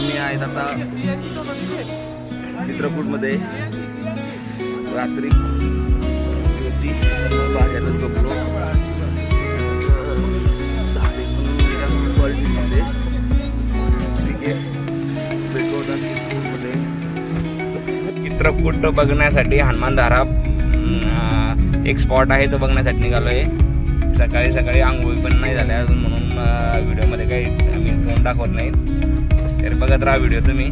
आम्ही आहेत आता चित्रकूटमध्ये. रात्री होती बाहेर झोपलो. जास्त क्वालिटी मध्ये. ठीक आहे. भेटू चित्रकूटमध्ये. चित्रकूट बघण्यासाठी हनुमानधारा धारा एक स्पॉट आहे तो बघण्यासाठी निघालो आहे सकाळी सकाळी आंघोळी पण नाही झाल्या अजून म्हणून व्हिडिओमध्ये काही आम्ही फोन दाखवत नाही तर बघत राहा व्हिडिओ तुम्ही.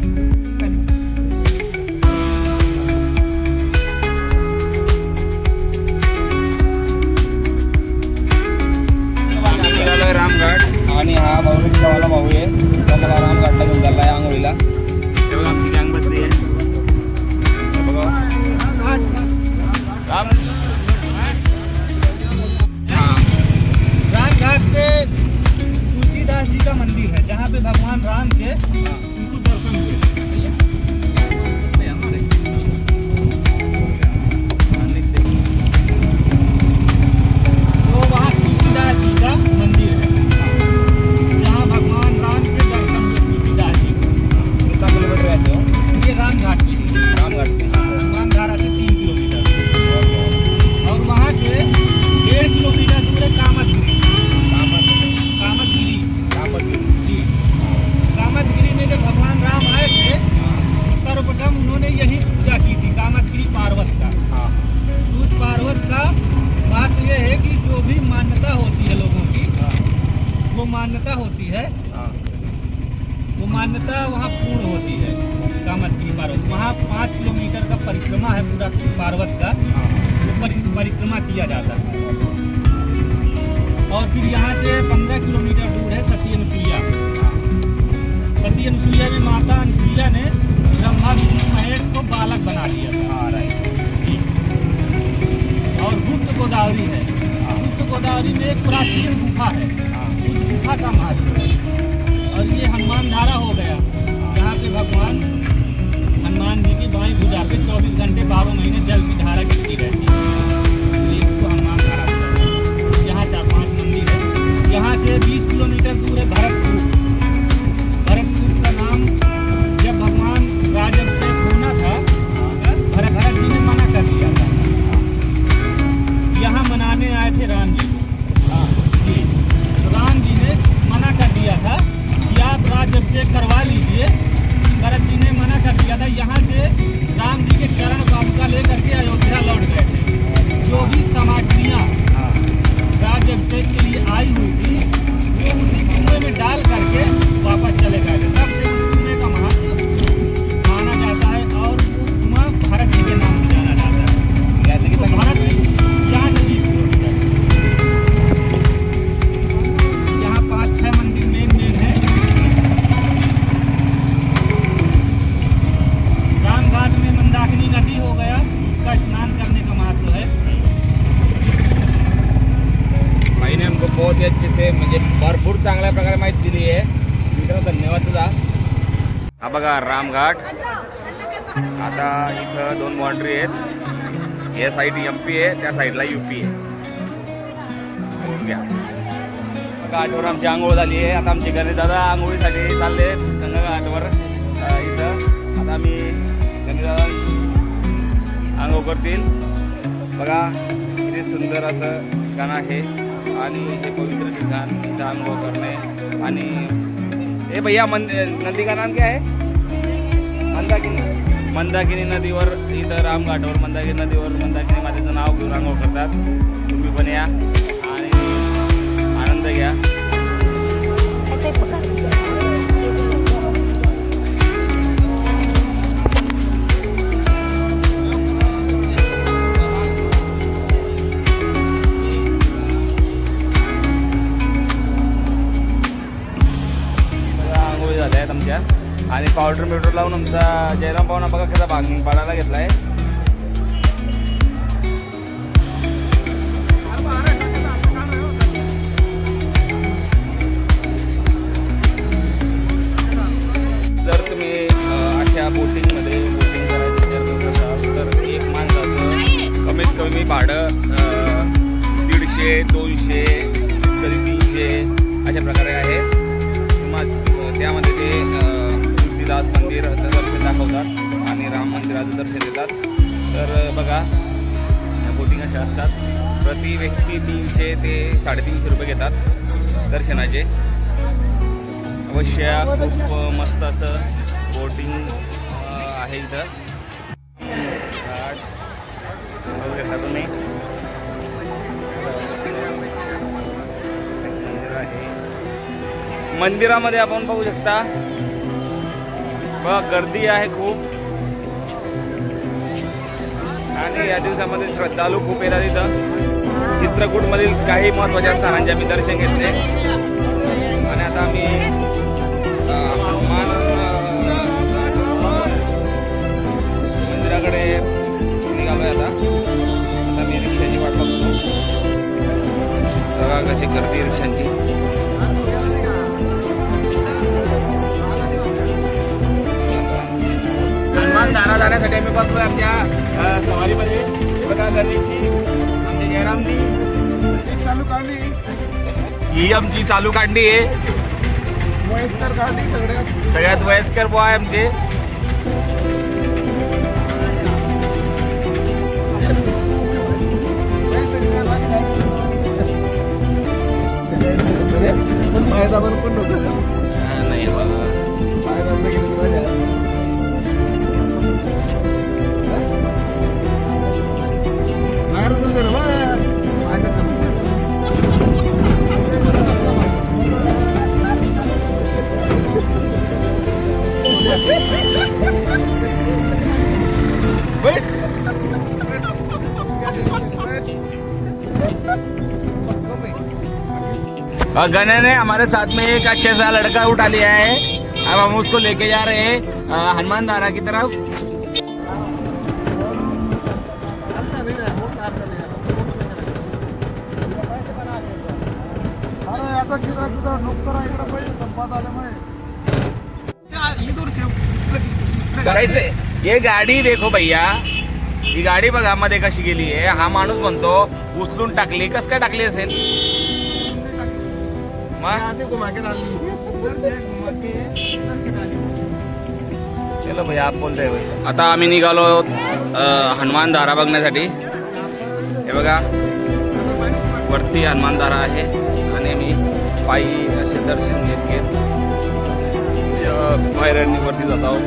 रामघाट आणि हा भाऊ रिक्षावाला भाऊ आहे. तो मला रामघाटला घेऊन चाललाय आंघोळीला. हे बघा आमची गँग बसली आहे. बघा. राम. वो वहाँ पूर्ण होती है। कामतगिरी पार्वत। वहाँ पाँच किलोमीटर का परिक्रमा है पूरा पार्वत का। वो परि- परिक्रमा किया जाता है। और फिर यहाँ से पंद्रह किलोमीटर दूर है सती अनुसुईया। सती अनुसुईया में माता अनुसुईया ने ब्रह्मा विष्णु महेश को बालक बना लिया। था हाँ और गुप्त गोदावरी है। गुप्त गोदावरी में एक प्राचीन गुफा है। हाँ। उस गुफा का महत्व है। और ये हनुमान धारा हो गया। जहाँ पे भगवान हनुमान जी की बाई भुजा पे चौबीस घंटे बारह महीने जल की धारा गिरती रहती है। हनुमान धारा यहाँ चार पाँच मंदिर है। यहाँ से 20 किलोमीटर दूर है भरतपुर। प्रकारे आहे. मित्रांनो धन्यवाद तुझा. हा बघा रामघाट. आता इथं दोन बाउंड्री आहेत. या साईड एम पी आहे त्या साईडला यू पी आहे. घ्या. घाटवर आमची आंघोळ झाली आहे. आता आमचे गणेश दादा आंघोळीसाठी चालले आहेत. गंगा घाटवर इथं. आता आम्ही गणेश दादा आंघोळ करतील. बघा किती सुंदर असं ठिकाण आहे. आणि हे पवित्र ठिकाण इथं अनुभव करणे आणि हे भैया मंद नदी का नाम क्या है? मंदाकिनी. मंदाकिनी नदीवर इथं रामघाटावर मंदाकिनी नदीवर मंदाकिनी मातेचं नाव घेऊन आंघोळ करतात. तुम्ही पण या आणि आनंद घ्या. पावडर आमचा जयराम पाहुणा बघा कसा भाग पाडायला घेतलाय. जर तुम्ही अशा बोटिंगमध्ये बोटिंग करायचं विचार तर एक माणसाचं कमीत कमी भाडं दीडशे दोनशे कधी तीनशे अशा प्रकारे आहे. त्यामध्ये ते अं, मंदिराचं दर्शन दाखवतात आणि राम मंदिराचं दर्शन देतात. तर बघा या बोटिंग अशा असतात. प्रति व्यक्ती तीनशे ते साडेतीनशे रुपये घेतात दर्शनाचे. अवश्य खूप मस्त असं बोटिंग आहे इथं. तुम्ही. मंदिरामध्ये आपण बघू शकता बघा गर्दी आहे खूप. आणि या दिवसामध्ये श्रद्धाळू खूप येतात इथं. चित्रकूटमधील काही महत्त्वाच्या स्थानांचे आम्ही दर्शन घेतले. आणि आता आम्ही हनुमान मंदिराकडे निघालो आहे आता. आता मी रिक्षाची वाट बघतो. बघा कशी गर्दी रिक्षांची. जाण्यासाठी आम्ही बसलोय आमच्या सवारीमध्ये. बघा गणेशजी आमचे जयरामजी चालू काढली ही आमची चालू काढली आहे. वयस्कर काढली सगळ्यात सगळ्यात वयस्कर बॉय आमचे पण नव्हतं. नाही बाबा फायदा पण और गने ने हमारे साथ में एक अच्छे सा लड़का उठा लिया है। अब हम उसको लेके जा रहे हैं हनुमान धारा की तरफ़। कैसे ये गाडी देखो भैया। ही गाडी बघा मध्ये कशी गेली आहे. हा माणूस म्हणतो उचलून टाकली कस काय टाकली असेल? चलो भैया आप बोल हो वैसे. आता आम्ही निघालो हनुमान दारा बघण्यासाठी. हे बघा वरती हनुमान दारा आहे आणि मी पायी असे दर्शन घेत घेत अ, वरती जात आहोत.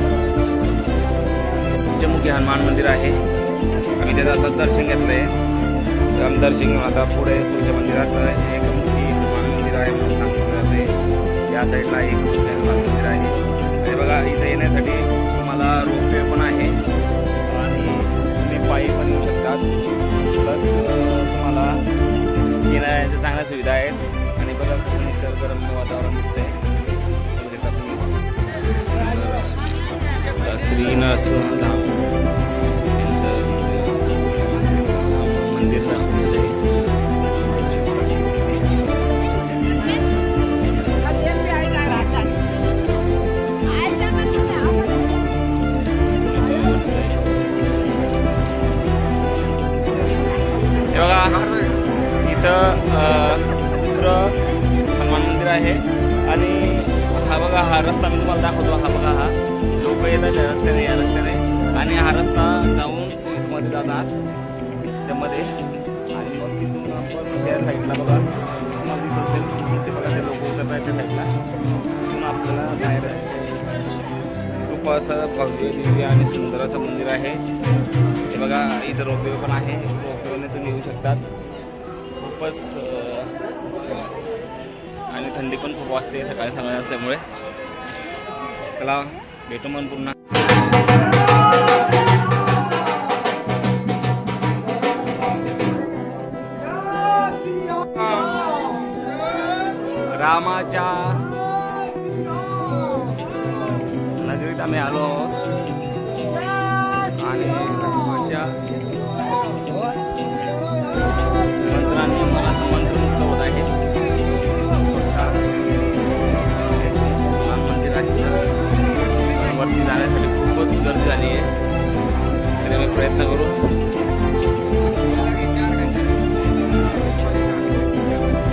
पंचमुखी हनुमान मंदिर आहे. आम्ही त्याचं आता दर्शन घेतलंय. तर दर्शन आता पुढे पुढच्या मंदिरात एक हनुमान मंदिर आहे म्हणून सांगितलं जाते. या साईडला एक हनुमान मंदिर आहे. आणि बघा इथं येण्यासाठी तुम्हाला रोपवे पण आहे. आणि तुम्ही पायी पण येऊ शकतात. प्लस तुम्हाला येण्याच्या चांगल्या सुविधा आहेत. आणि बघा कसं निसर्गरम्य वातावरण दिसतंय. म्हणजे स्त्री शकता रस्ता मी तुम्हाला दाखवतो हा बघा हा. लोक येतात या रस्त्याने या रस्त्याने. आणि हा रस्ता जाऊन मध्ये जातात. त्यामध्ये. आणि मग तिथून आपण त्या साईडला बघा. तुम्हाला दिसत असेल ते बघा ते लोक उतरत आहेत त्या साईडला. तिथून आपल्याला बाहेर खूप असं भव्य दिव्य आणि सुंदर असं मंदिर आहे. हे बघा इथं रोपवे पण आहे. रोपवेने तुम्ही येऊ शकतात. खूपच आणि थंडी पण खूप वाजते सकाळी सकाळी असल्यामुळे. પેલા બેટુમનપુરના રામાચા જોઈ તમે હાલો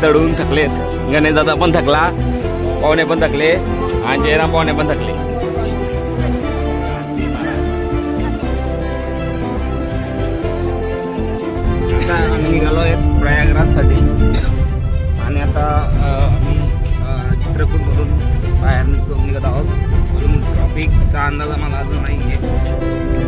चढून थकलेत गणेश दादा पण थकला पाहुणे पण थकले आणि जयराम पाहुणे पण थकले. निघालोय आम्ही निघालो प्रयागराजसाठी. आणि आता आम्ही चित्रकूटमधून बाहेर निघतो निघत आहोत ट्रॉफिकचा अंदाज आम्हाला अजून नाही आहे